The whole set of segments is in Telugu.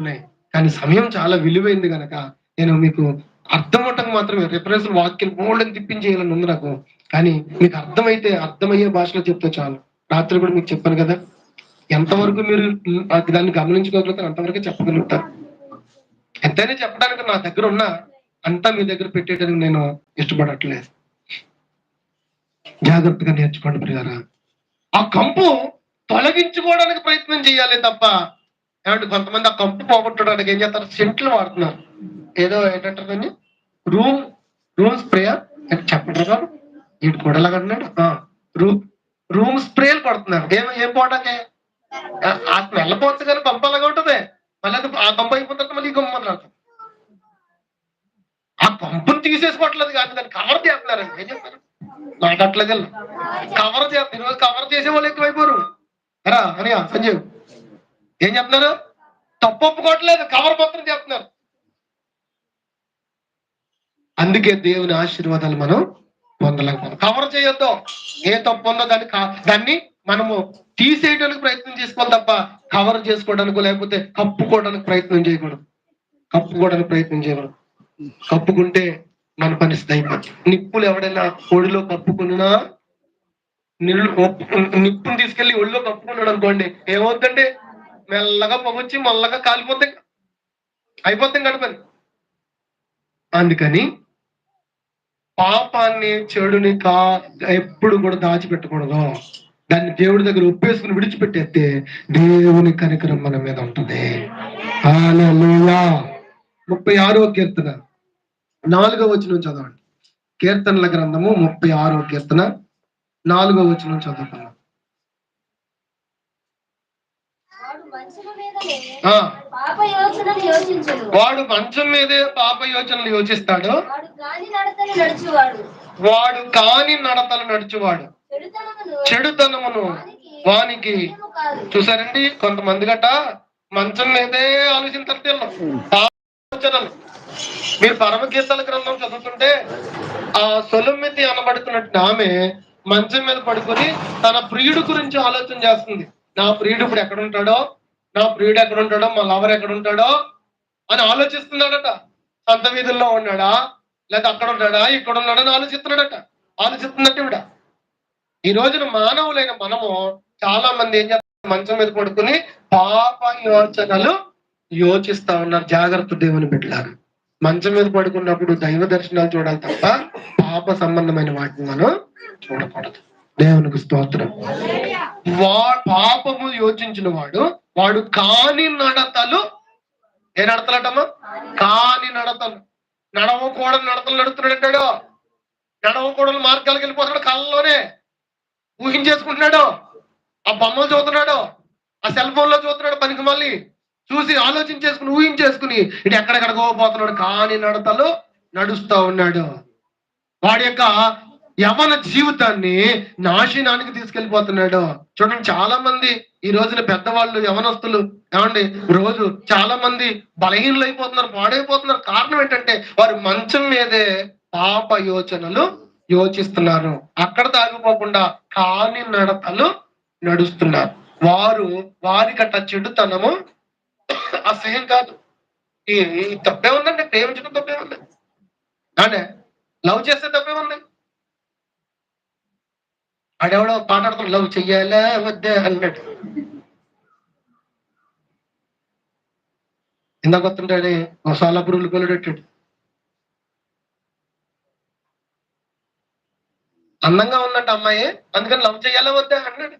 ఉన్నాయి. కానీ సమయం చాలా విలువైంది కనుక నేను మీకు అర్థం అవటం మాత్రమే రిఫరెన్స్ వాక్యం మూడని తిప్పించేయాలని ఉంది నాకు? కానీ మీకు అర్థమైతే అర్థమయ్యే భాషలో చెప్తే చాలు. రాత్రి కూడా మీకు చెప్పాను కదా? ఎంతవరకు మీరు దాన్ని గమనించుకోగలుగుతారు అంతవరకు చెప్పగలుగుతారు. ఎంతైనా చెప్పడానికి నా దగ్గర ఉన్న అంతా మీ దగ్గర పెట్టేయడానికి నేను ఇష్టపడట్లేదు. జాగ్రత్తగా నేర్చుకోండి ప్రియారా ఆ కంపు తొలగించుకోవడానికి ప్రయత్నం చేయాలి తప్ప ఏమంటే కొంతమంది ఆ కంపు పోగొట్టడానికి ఏం చేస్తారు? సెంట్లు వాడుతున్నారు. ఏదో ఏంటంటారు దాన్ని? Room room sprayer? అని చెప్పండి గారు వీడు కూడా ఎలాగన్నాడు రూమ్ రూమ్ స్ప్రేలు కొడుతున్నారు ఏం ఏం పోవడానికి ఆ- స్మెల్ పోతుంది కానీ కంప అలాగే ఉంటుంది. మళ్ళీ ఆ కంప అయిపోయిన మళ్ళీ ఈ కంప మొదలవుతుంది ఆ కంపుని తీసేసుకోవట్లేదు కానీ దాన్ని కవర్ చేస్తున్నారు. ఏం చెప్తారు నాకు కవర్ చేస్తారు. ఈరోజు కవర్ చేసే వాళ్ళు ఎక్కువైపోరు. రా అని సంజీవ్ ఏం చెప్తున్నారు? తప్పు ఒప్పుకోవట్లేదు కవర్ మాత్రం చేస్తున్నారు అందుకే దేవుని ఆశీర్వాదాలు మనం పొందలేకపోతాం కవర్ చేయొద్దు. ఏ తప్పు ఉందో దాన్ని కా- దాన్ని మనము తీసేయడానికి ప్రయత్నం చేసుకోవాలి తప్ప కవర్ చేసుకోవడానికి లేకపోతే కప్పుకోవడానికి ప్రయత్నం చేయకూడదు. కప్పుకోవడానికి ప్రయత్నం చేయకూడదు. కప్పుకుంటే మన పరిస్థితి అయిపోతుంది నిప్పులు ఎవడైనా ఒడిలో కప్పుకున్నా నిల్లు నిప్పుని తీసుకెళ్ళి ఒళ్ళో కప్పుకున్నాడు అనుకోండి ఏమవుతుందంటే మెల్లగా పొగొచ్చి మల్లగా కాలిపోతే అయిపోతాం గడపని అందుకని పాపాన్ని చెడుని కా ఎప్పుడు కూడా దాచిపెట్టకూడదు. దాన్ని దేవుడి దగ్గర ఒప్పేసుకుని విడిచిపెట్టేస్తే దేవుని కనికరం మన మీద ఉంటుంది. ముప్పై ఆరో కీర్తన. నాలుగో వచ్చిన చదవండి. కీర్తనల గ్రంథము ముప్పై ఆరో కీర్తన. నాలుగో వచ్చిన చదువుకున్నాం వాడు మంచం మీదే పాప యోచనలు యోచిస్తాడు. వాడు కాని నడతలు నడుచువాడు. చెడుతనమును వానికి చూసారండి? కొంతమంది గట మంచం మీదే ఆలోచించారు. ఆలోచనలు. మీరు పరమకీర్తన గ్రంథం చదువుతుంటే ఆ సొలమితి అనబడుతున్నట్టు ఆమె మంచం మీద పడుకొని తన ప్రియుడు గురించి ఆలోచన చేస్తుంది. నా ప్రియుడు ఇప్పుడు ఎక్కడ ఉంటాడో? నా ప్రియుడు ఎక్కడ ఉంటాడో మా లవర్ ఎక్కడ ఉంటాడో అని ఆలోచిస్తున్నాడట. సంత వీధుల్లో ఉన్నాడా? లేదా అక్కడ ఉన్నాడా? ఇక్కడ ఉన్నాడా అని ఆలోచిస్తున్నాడట. ఆలోచిస్తున్నట్టు ఇవిడ ఈ రోజున మానవులైన మనము చాలా మంది ఏం చేస్తారు? మంచం మీద పడుకుని పాప యోచనలు యోచిస్తా ఉన్నారు. జాగ్రత్త దేవుని బిడ్డలారు. మంచం మీద పడుకున్నప్పుడు దైవ దర్శనాలు చూడాలి తప్ప పాప సంబంధమైన వాటిని మనం చూడకూడదు. దేవునికి స్తోత్రం. వా పాపము యోచించిన వాడు వాడు కాని నడతలు ఏ నడతలటమ్మా? కాని నడతలు. నడవకూడని నడతలు నడుతున్నాడు అంటాడు నడవకూడని మార్గాలకు వెళ్ళిపోతున్నాడు కళ్ళలోనే ఊహించేసుకుంటున్నాడు. ఆ బొమ్మలు చూస్తున్నాడు. ఆ సెల్ ఫోన్లో చూస్తున్నాడు పనికి మళ్ళీ. చూసి ఆలోచించేసుకుని ఊహించేసుకుని ఇటు ఎక్కడెక్కడికో పోతున్నాడు. కాని నడతలు నడుస్తూ ఉన్నాడు. వాడి యొక్క యవన జీవితాన్ని నాశనానికి తీసుకెళ్ళిపోతున్నాడు చూడండి చాలా మంది ఈ రోజున పెద్దవాళ్ళు యవనస్తులు ఏమండి రోజు చాలా మంది బలహీనలు అయిపోతున్నారు పాడైపోతున్నారు. కారణం ఏంటంటే వారు మంచం మీదే పాప యోచనలు యోచిస్తున్నారు. అక్కడ దాగిపోకుండా కాని నడతలు నడుస్తున్నారు. వారు వారికట్ట చెడుతనము అసహ్యం కాదు. ఈ తప్పే ఉందండి ప్రేమించడం తప్పే ఉంది. అంటే లవ్ చేస్తే తప్పే ఉంది. ఆడెవడో పాటాడుతున్నాడు లవ్ చెయ్యాలా? వద్దా? అన్నాడు ఇందాక వస్తుంటాడే మసాలా పురుగులు కొలడెట్టాడు అందంగా ఉందంట అమ్మాయి. అందుకని లవ్ చెయ్యాలా వద్దా? అన్నాడు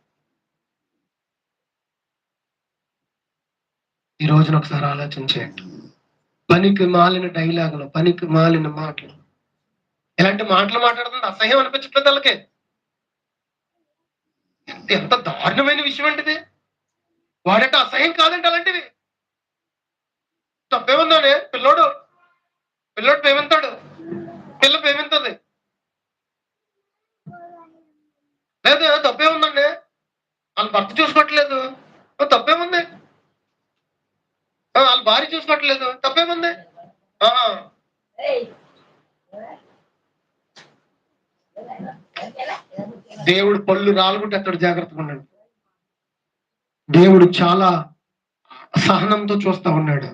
ఈ రోజున ఒకసారి ఆలోచించేయండి పనికి మాలిన డైలాగులు పనికి మాలిన మాటలు. ఇలాంటి మాటలు మాట్లాడుతుంది అసహ్యం అనిపించట్లేదు వాళ్ళకి. ఎంత- ఎంత దారుణమైన విషయం అంటే వాడంటే అసహ్యం కాదంటే అలాంటిది తప్పేముందండి పిల్లోడు పిల్లోడు ప్రేమిస్తాడు పిల్ల ప్రేమిస్తుంది లేదు తప్పేముందండి వాళ్ళ భర్త చూసుకోవట్లేదు ఓ, తప్పేముంది వాళ్ళ భార్య చూసుకోవట్లేదు తప్పేముంది ఆహా. దేవుడు పళ్ళు రాలుగుంటే అక్కడ జాగ్రత్తగా ఉండండి దేవుడు చాలా సహనంతో చూస్తా ఉన్నాడు.